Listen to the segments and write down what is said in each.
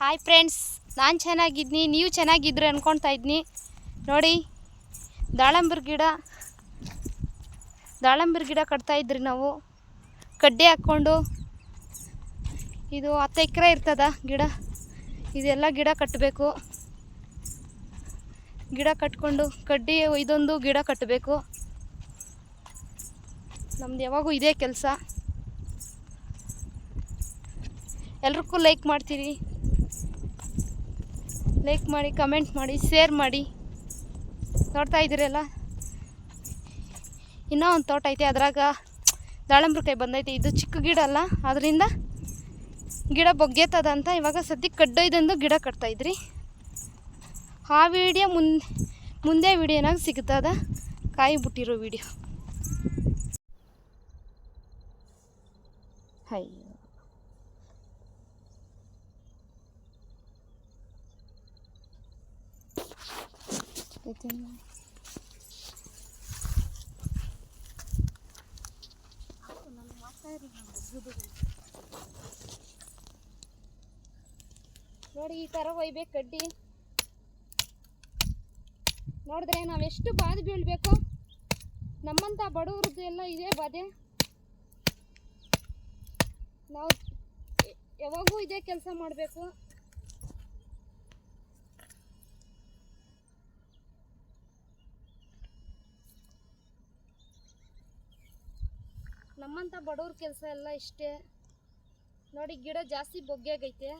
Hi friends ನಾನು ಚೆನ್ನಾಗಿದ್ನಿ, ನೀವು ಚೆನ್ನಾಗಿದ್ರೆ ಅಂದ್ಕೊಳ್ತಾ ಇದ್ನಿ. ನೋಡಿ, ದಾಳಂಬ್ರ ಗಿಡ ದಾಳಂಬ್ರ ಗಿಡ ಕಟ್ತಾ ಇದ್ರಿ ನಾವು. ಕಡ್ಡಿ ಹಾಕ್ಕೊಂಡು ಇದು ಹತ್ತು ಎಕರೆ ಇರ್ತದ ಗಿಡ. ಇದೆಲ್ಲ ಗಿಡ ಕಟ್ಟಬೇಕು ಗಿಡ ಕಟ್ಕೊಂಡು ಕಡ್ಡಿ, ಇದೊಂದು ಗಿಡ ಕಟ್ಟಬೇಕು ನಮ್ದು ಯಾವಾಗೂ ಇದೇ ಕೆಲಸ. ಎಲ್ರಿಗೂ ಲೈಕ್ ಮಾಡ್ತೀರಿ. ಲೈಕ್ ಮಾಡಿ ಕಮೆಂಟ್ ಮಾಡಿ ಶೇರ್ ಮಾಡಿ. ನೋಡ್ತಾ ಇದ್ದೀರಲ್ಲ? ಇನ್ನೂ ಒಂದು ತೋಟ ಐತೆ, ಅದ್ರಾಗ ದಾಳಂಬ್ರಕಾಯಿ ಬಂದೈತೆ. ಇದು ಚಿಕ್ಕ ಗಿಡ ಅಲ್ಲ, ಅದರಿಂದ ಗಿಡ ಬೊಗ್ಗೆತದ ಅಂತ ಇವಾಗ ಸದ್ಯಕ್ಕೆ ಕಡ್ಡೊಯ್ದೊಂದು ಗಿಡ ಕಟ್ತಾಯಿದ್ರಿ ಆ ವಿಡಿಯೋ ಮುಂದೆ ಮುಂದೆ ವಿಡಿಯೋನಾಗ ಸಿಗ್ತದ. ಕಾಯಿ ಬಿಟ್ಟಿರೋ ವಿಡಿಯೋ. ಅಯ್ಯೋ. ನೋಡಿ, ಈ ಥರ ಒಯ್ಬೇಕು ಕಡ್ಡಿ. ನೋಡಿದ್ರೆ ನಾವೆಷ್ಟು ಬಾಧೆ ಬೀಳ್ಬೇಕು? ನಮ್ಮಂಥ ಬಡವ್ರದ್ದು ಎಲ್ಲ ಇದೇ ಬಾಧೆ. ನಾವು ಯಾವಾಗೂ ಇದೇ ಕೆಲಸ ಮಾಡಬೇಕು. ನಮ್ಮಂಥ ಬಡವ್ರ ಕೆಲಸ ಎಲ್ಲ ಇಷ್ಟೇ. ನೋಡಿ, ಗಿಡ ಜಾಸ್ತಿ ಬೊಗ್ಗೆಗೈತೆ.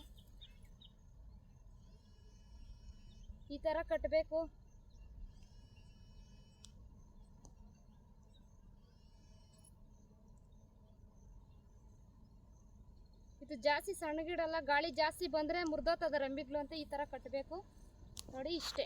ಈ ಥರ ಕಟ್ಟಬೇಕು ಇದು ಜಾಸ್ತಿ ಸಣ್ಣ ಗಿಡ ಅಲ್ಲ, ಗಾಳಿ ಜಾಸ್ತಿ ಬಂದರೆ ಮುರಿದೋತದ ರಂಬಿಗಳು ಅಂತ ಈ ಥರ ಕಟ್ಟಬೇಕು ನೋಡಿ, ಇಷ್ಟೇ.